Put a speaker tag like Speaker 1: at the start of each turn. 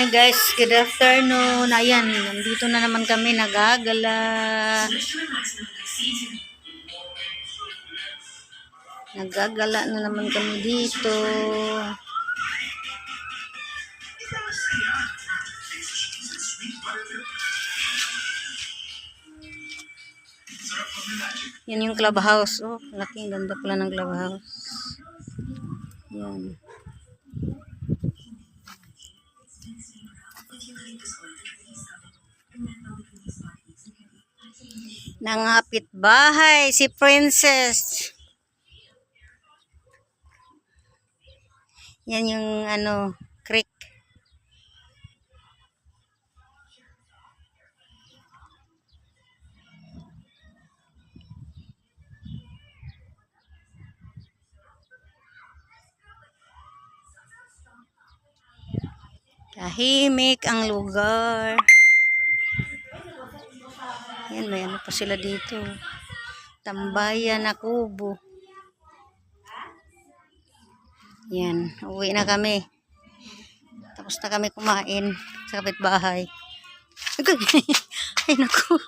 Speaker 1: Hi guys, good afternoon. Ayan, nandito na naman kami nagagala. Nagagala na naman kami dito. Yan yung clubhouse. Oh, laking ganda pala ng clubhouse. Yan. Nangapit bahay si Princess. Yan yung ano, Tahimik ang lugar. Yan, may ano pa sila dito. Tambayan na kubo. Yan, uwi na kami. Tapos na kami kumain sa kapitbahay. Ay, naku.